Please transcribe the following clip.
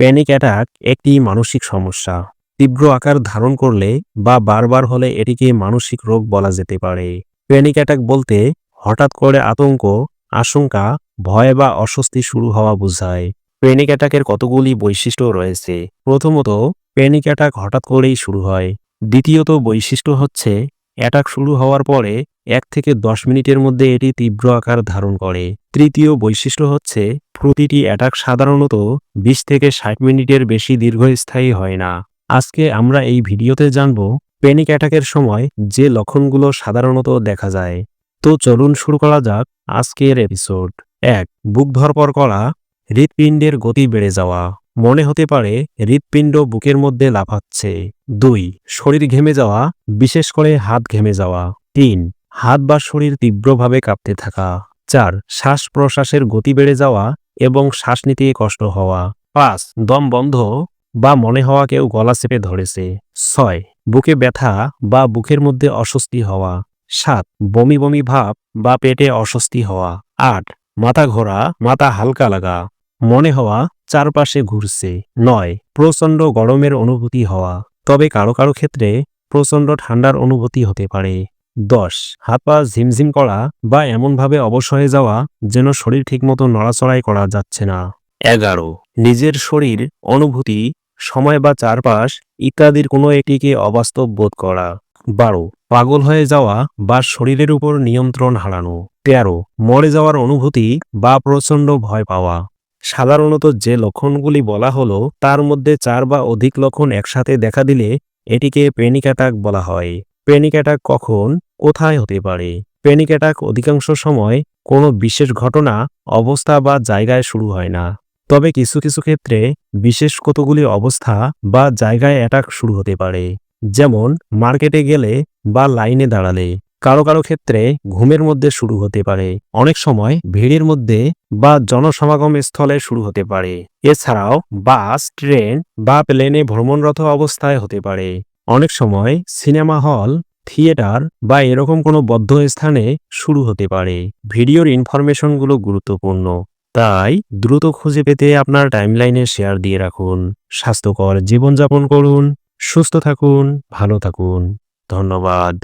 Panic attack একটি মানসিক সমস্যা। তীব্র আকার ধারণ করলে বা বারবার হলে এটিকে মানসিক রোগ বলা যেতে পারে। প্যানিক অ্যাটাক বলতে হঠাৎ করে আতঙ্ক, আশঙ্কা, ভয় বা অস্বস্তি শুরু হওয়া বোঝায়। প্যানিক অ্যাটাকের কতগুলি বৈশিষ্ট্য রয়েছে? প্রথমত প্যানিক অ্যাটাক হঠাৎ করেই শুরু হয়। দ্বিতীয়ত বৈশিষ্ট্য হচ্ছে অ্যাটাক শুরু হওয়ার পরে এক থেকে দশ মিনিটের মধ্যে এটি তীব্র আকার ধারণ করে। তৃতীয় বৈশিষ্ট্য হচ্ছে, প্রতিটি অ্যাটাক সাধারণত বিশ থেকে ষাট মিনিটের বেশি দীর্ঘস্থায়ী হয় না। আজকে আমরা এই ভিডিওতে জানব প্যানিক অ্যাটাকের সময় যে লক্ষণগুলো সাধারণত দেখা যায়। তো চলুন শুরু করা যাক আজকের এপিসোড এক, বুক ধরপর করা, হৃৎপিণ্ডের গতি বেড়ে যাওয়া। মনে হতে পারে, হৃৎপিণ্ড বুকের মধ্যে লাফাচ্ছে। দুই, শরীর ঘেমে যাওয়া, বিশেষ করে হাত ঘেমে যাওয়া। তিন হাত বা শরীর তীব্রভাবে কাঁপতে থাকা। চার শ্বাস প্রশ্বাসের গতি বেড়ে যাওয়া এবং শ্বাস নিতে কষ্ট হওয়া। পাঁচ, দম বন্ধ বা মনে হওয়া কেউ গলা চেপে ধরেছে। ছয়, বুকে ব্যথা বা বুকের মধ্যে অস্বস্তি হওয়া। সাত, বমি বমি ভাব বা পেটে অস্বস্তি হওয়া। আট, মাথা ঘোরা, মাথা হালকা লাগা। মনে হওয়া চারপাশে ঘুরছে। নয়, প্রচণ্ড গরমের অনুভূতি হওয়া। তবে কারও কারও ক্ষেত্রে প্রচণ্ড ঠান্ডার অনুভূতি হতে পারে। দশ। হাত পা ঝিমঝিম করা বা এমনভাবে অবশ হয়ে যাওয়া যেন শরীর ঠিকমতো নড়াচড়াই করা যাচ্ছে না। এগারো। নিজের শরীর, অনুভূতি, সময় বা চারপাশ ইত্যাদির কোনো একটিকে অবাস্তব বোধ করা। বারো। পাগল হয়ে যাওয়া বা শরীরের উপর নিয়ন্ত্রণ হারানো। তেরো। মরে যাওয়ার অনুভূতি বা প্রচণ্ড ভয় পাওয়া। সাধারণত যে লক্ষণগুলি বলা হলো তার মধ্যে চার বা অধিক লক্ষণ একসাথে দেখা দিলে এটিকে প্যানিক অ্যাটাক বলা হয়। প্যানিক অ্যাটাক কখন, কোথায় হতে পারে? প্যানিক অ্যাটাক অধিকাংশ সময় কোনো বিশেষ ঘটনা, অবস্থা বা জায়গায় শুরু হয় না। তবে কিছু কিছু ক্ষেত্রে বিশেষ কতগুলি অবস্থা বা জায়গায় অ্যাটাক শুরু হতে পারে। যেমন মার্কেটে গেলে বা লাইনে দাঁড়ালে। কারও কারও ক্ষেত্রে ঘুমের মধ্যে শুরু হতে পারে। অনেক সময় ভিড়ের মধ্যে বা জনসমাগম স্থলে শুরু হতে পারে। এছাড়াও বাস, ট্রেন বা প্লেনে ভ্রমণরত অবস্থায় হতে পারে। অনেক সময় সিনেমা হল, থিয়েটার বা এরকম কোনো বদ্ধ স্থানে শুরু হতে পারে। ভিডিওর ইনফরমেশনগুলো গুরুত্বপূর্ণ। তাই দ্রুত খুঁজে পেতে আপনার টাইমলাইনে শেয়ার দিয়ে রাখুন। স্বাস্থ্যকর জীবনযাপন করুন। সুস্থ থাকুন। ভালো থাকুন। ধন্যবাদ।